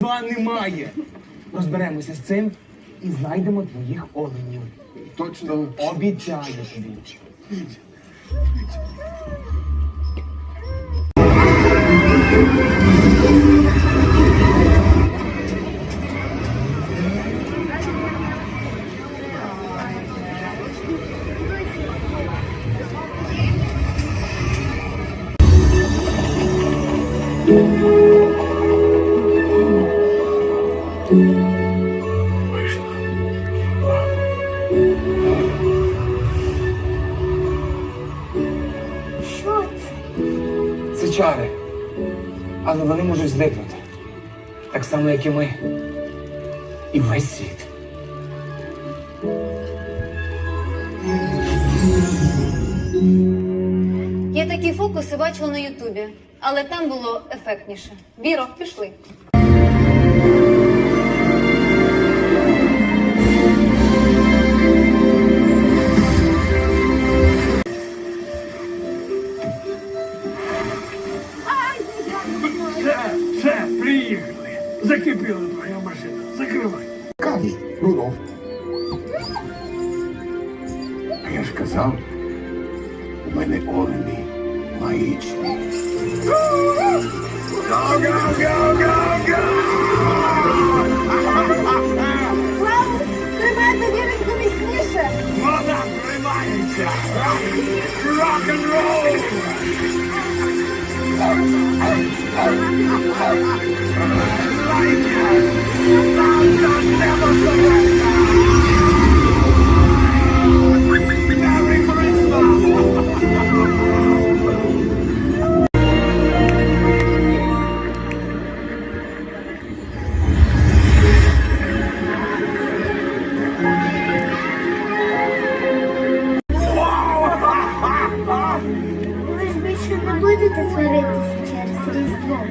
Два немає. Розберемося з цим і знайдемо твоїх оленів. Точно. Обіцяю тобі. Що це? Це чари. Але вони можуть зникнути. Так само, як і ми. І весь світ. Я такі фокуси бачила на Ютубі, але там було ефектніше. Віро, пішли. Все, все, приїхали. Закипіла твоя машина. Закривай. Кажуть, Рудolf. А я ж казав, у мене олені магічні. Клаус, тримай тоді ринку міцніше. Вода тримається! Рок-н-рол! Like будете сваритися через Різдво.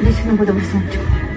Більше будемо сонечко.